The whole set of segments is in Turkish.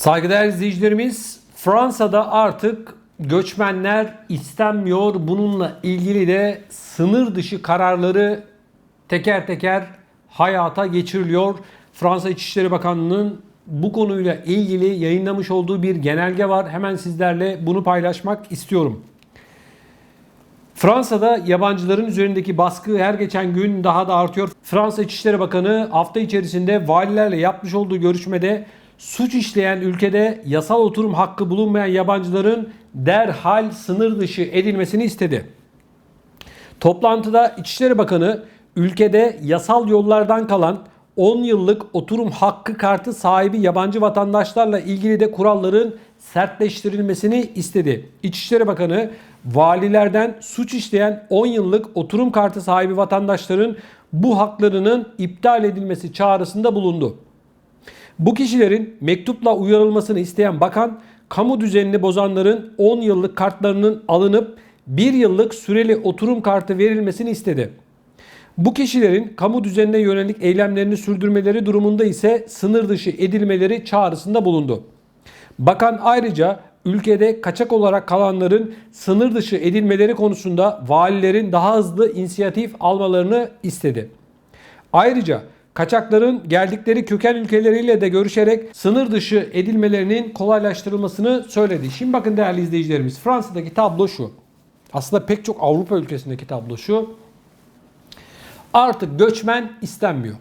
Saygıdeğer izleyicilerimiz, Fransa'da artık göçmenler istenmiyor. Bununla ilgili de sınır dışı kararları teker teker hayata geçiriliyor. Fransa İçişleri Bakanlığı'nın bu konuyla ilgili yayınlamış olduğu bir genelge var. Hemen sizlerle bunu paylaşmak istiyorum. Fransa'da yabancıların üzerindeki baskı her geçen gün daha da artıyor. Fransa İçişleri Bakanı hafta içerisinde valilerle yapmış olduğu görüşmede suç işleyen ülkede yasal oturum hakkı bulunmayan yabancıların derhal sınır dışı edilmesini istedi. Toplantıda İçişleri Bakanı ülkede yasal yollardan kalan 10 yıllık oturum hakkı kartı sahibi yabancı vatandaşlarla ilgili de kuralların sertleştirilmesini istedi. İçişleri Bakanı valilerden suç işleyen 10 yıllık oturum kartı sahibi vatandaşların bu haklarının iptal edilmesi çağrısında bulundu. Bu kişilerin mektupla uyarılmasını isteyen bakan, kamu düzenini bozanların 10 yıllık kartlarının alınıp 1 yıllık süreli oturum kartı verilmesini istedi. Bu kişilerin kamu düzenine yönelik eylemlerini sürdürmeleri durumunda ise sınır dışı edilmeleri çağrısında bulundu. Bakan ayrıca ülkede kaçak olarak kalanların sınır dışı edilmeleri konusunda valilerin daha hızlı inisiyatif almalarını istedi. Ayrıca kaçakların geldikleri köken ülkeleriyle de görüşerek sınır dışı edilmelerinin kolaylaştırılmasını söyledi. Şimdi bakın değerli izleyicilerimiz Fransa'daki tablo şu. Aslında pek çok Avrupa ülkesindeki tablo şu. Artık göçmen istenmiyor.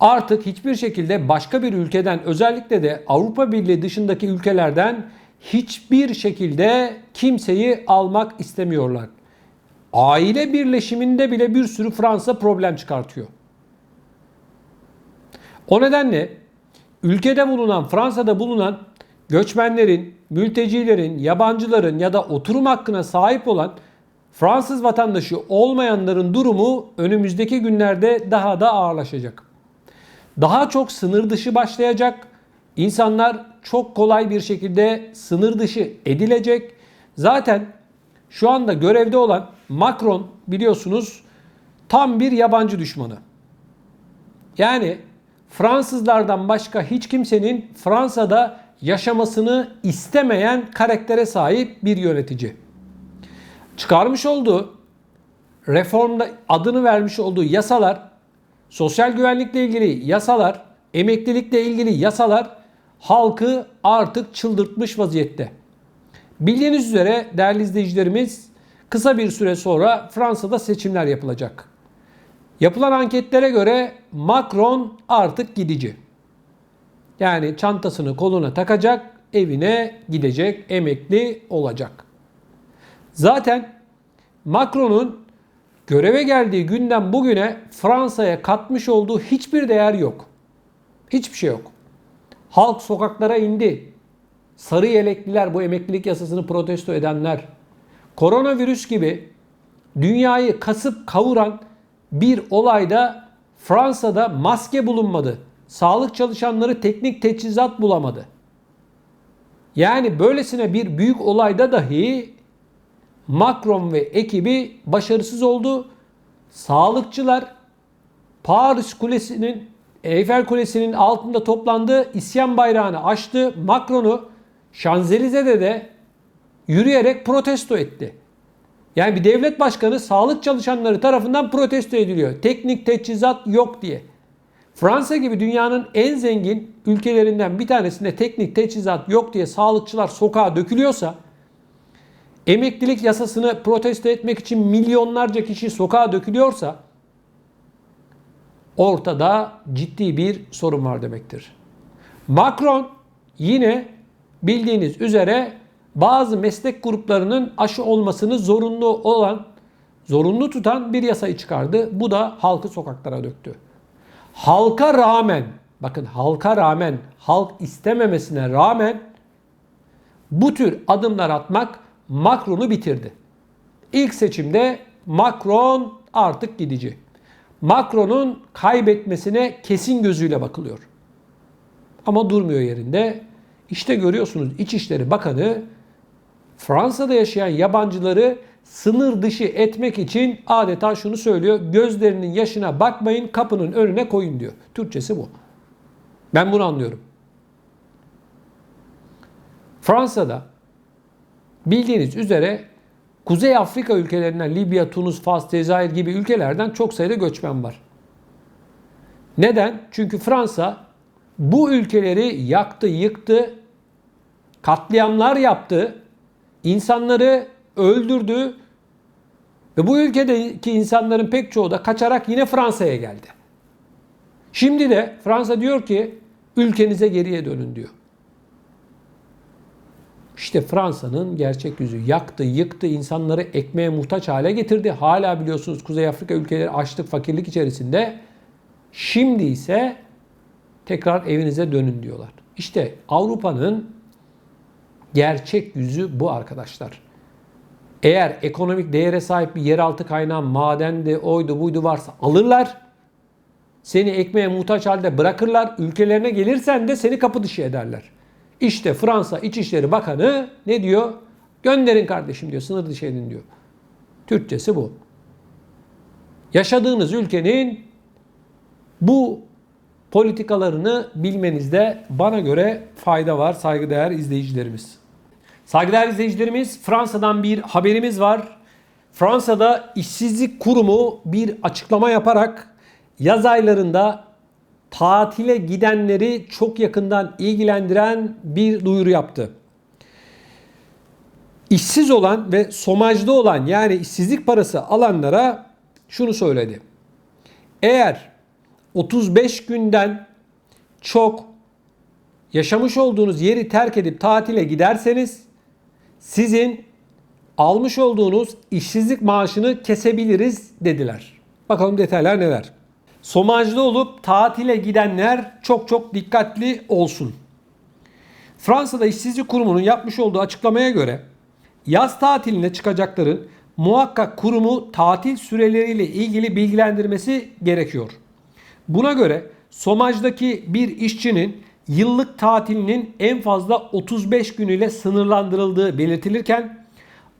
Artık hiçbir şekilde başka bir ülkeden özellikle de Avrupa Birliği dışındaki ülkelerden hiçbir şekilde kimseyi almak istemiyorlar. Aile birleşiminde bile bir sürü Fransa problem çıkartıyor. O nedenle ülkede bulunan, Fransa'da bulunan göçmenlerin, mültecilerin, yabancıların ya da oturum hakkına sahip olan Fransız vatandaşı olmayanların durumu önümüzdeki günlerde daha da ağırlaşacak. Daha çok sınır dışı başlayacak. İnsanlar çok kolay bir şekilde sınır dışı edilecek. Zaten şu anda görevde olan Macron biliyorsunuz tam bir yabancı düşmanı. Yani Fransızlardan başka hiç kimsenin Fransa'da yaşamasını istemeyen karaktere sahip bir yönetici. Çıkarmış olduğu reformda adını vermiş olduğu yasalar, sosyal güvenlikle ilgili yasalar, emeklilikle ilgili yasalar halkı artık çıldırtmış vaziyette. Bildiğiniz üzere değerli izleyicilerimiz kısa bir süre sonra Fransa'da seçimler yapılacak. Yapılan anketlere göre Macron artık gidici. Yani çantasını koluna takacak, evine gidecek, emekli olacak. Zaten Macron'un göreve geldiği günden bugüne Fransa'ya katmış olduğu hiçbir değer yok. Hiçbir şey yok. Halk sokaklara indi. Sarı yelekliler bu emeklilik yasasını protesto edenler. Koronavirüs gibi dünyayı kasıp kavuran bir olayda Fransa'da maske bulunmadı. Sağlık çalışanları teknik teçhizat bulamadı. Yani böylesine bir büyük olayda dahi Macron ve ekibi başarısız oldu. Sağlıkçılar Paris Kulesi'nin Eyfel Kulesi'nin altında toplandı. İsyan bayrağını açtı. Macron'u Şanzelize'de de yürüyerek protesto etti. Yani bir devlet başkanı sağlık çalışanları tarafından protesto ediliyor. Teknik teçhizat yok diye. Fransa gibi dünyanın en zengin ülkelerinden bir tanesinde teknik teçhizat yok diye sağlıkçılar sokağa dökülüyorsa, emeklilik yasasını protesto etmek için milyonlarca kişi sokağa dökülüyorsa, ortada ciddi bir sorun var demektir. Macron yine bildiğiniz üzere bazı meslek gruplarının aşı olmasını zorunlu olan, zorunlu tutan bir yasayı çıkardı. Bu da halkı sokaklara döktü. Halka rağmen, bakın halka rağmen, halk istememesine rağmen bu tür adımlar atmak Macron'u bitirdi. İlk seçimde Macron artık gidici. Macron'un kaybetmesine kesin gözüyle bakılıyor. Ama durmuyor yerinde. İşte görüyorsunuz İçişleri Bakanı Fransa'da yaşayan yabancıları sınır dışı etmek için adeta şunu söylüyor. Gözlerinin yaşına bakmayın kapının önüne koyun diyor. Türkçesi bu. Ben bunu anlıyorum. Fransa'da bildiğiniz üzere Kuzey Afrika ülkelerinden Libya, Tunus, Fas, Cezayir gibi ülkelerden çok sayıda göçmen var. Neden? Çünkü Fransa bu ülkeleri yaktı, yıktı, katliamlar yaptı, insanları öldürdü ve bu ülkedeki insanların pek çoğu da kaçarak yine Fransa'ya geldi. Şimdi de Fransa diyor ki ülkenize geriye dönün diyor. İşte Fransa'nın gerçek yüzü yaktı, yıktı, insanları ekmeğe muhtaç hale getirdi. Hala biliyorsunuz Kuzey Afrika ülkeleri açlık, fakirlik içerisinde. Şimdi ise tekrar evinize dönün diyorlar. İşte Avrupa'nın gerçek yüzü bu arkadaşlar. Eğer ekonomik değere sahip bir yeraltı kaynağı, madendi, oydu, buydu varsa alırlar. Seni ekmeğe muhtaç halde bırakırlar. Ülkelerine gelirsen de seni kapı dışı ederler. İşte Fransa İçişleri Bakanı ne diyor? Gönderin kardeşim diyor, sınır dışı edin diyor. Türkçesi bu. Yaşadığınız ülkenin bu politikalarını bilmenizde bana göre fayda var saygıdeğer izleyicilerimiz. Saygıdeğer izleyicilerimiz Fransa'dan bir haberimiz var. Fransa'da işsizlik kurumu bir açıklama yaparak yaz aylarında tatile gidenleri çok yakından ilgilendiren bir duyuru yaptı. İşsiz olan ve somajda olan yani işsizlik parası alanlara şunu söyledi. Eğer 35 günden çok yaşamış olduğunuz yeri terk edip tatile giderseniz sizin almış olduğunuz işsizlik maaşını kesebiliriz dediler. Bakalım detaylar neler. Somajlı olup tatile gidenler çok çok dikkatli olsun. Fransa'da İşsizlik Kurumu'nun yapmış olduğu açıklamaya göre yaz tatiline çıkacakların muhakkak kurumu tatil süreleriyle ilgili bilgilendirmesi gerekiyor. Buna göre Somaj'daki bir işçinin yıllık tatilinin en fazla 35 gün ile sınırlandırıldığı belirtilirken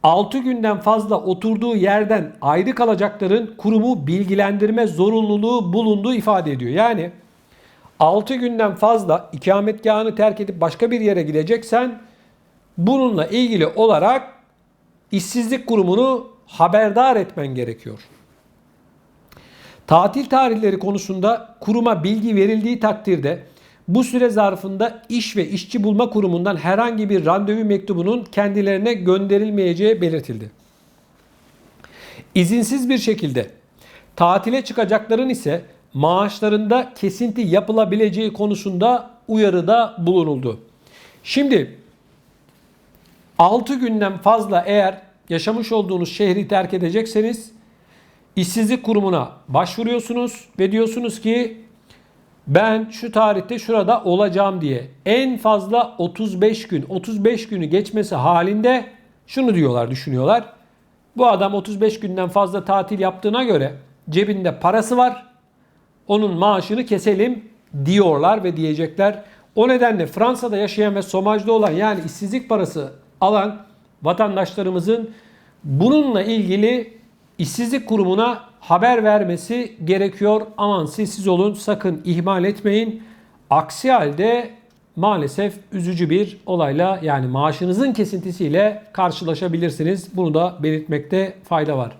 6 günden fazla oturduğu yerden ayrı kalacakların kurumu bilgilendirme zorunluluğu bulunduğu ifade ediyor. Yani 6 günden fazla ikametgahını terk edip başka bir yere gideceksen bununla ilgili olarak işsizlik kurumunu haberdar etmen gerekiyor. Tatil tarihleri konusunda kuruma bilgi verildiği takdirde bu süre zarfında iş ve işçi bulma kurumundan herhangi bir randevu mektubunun kendilerine gönderilmeyeceği belirtildi. İzinsiz bir şekilde tatile çıkacakların ise maaşlarında kesinti yapılabileceği konusunda uyarıda bulunuldu. Şimdi 6 günden fazla eğer yaşamış olduğunuz şehri terk edecekseniz işsizlik kurumuna başvuruyorsunuz ve diyorsunuz ki ben şu tarihte şurada olacağım diye en fazla 35 gün 35 günü geçmesi halinde şunu diyorlar düşünüyorlar. Bu adam 35 günden fazla tatil yaptığına göre cebinde parası var. Onun maaşını keselim diyorlar ve diyecekler. O nedenle Fransa'da yaşayan ve Somaj'da olan yani işsizlik parası alan vatandaşlarımızın bununla ilgili işsizlik kurumuna haber vermesi gerekiyor. Aman sessiz olun sakın ihmal etmeyin. Aksi halde maalesef üzücü bir olayla yani maaşınızın kesintisiyle karşılaşabilirsiniz. Bunu da belirtmekte fayda var.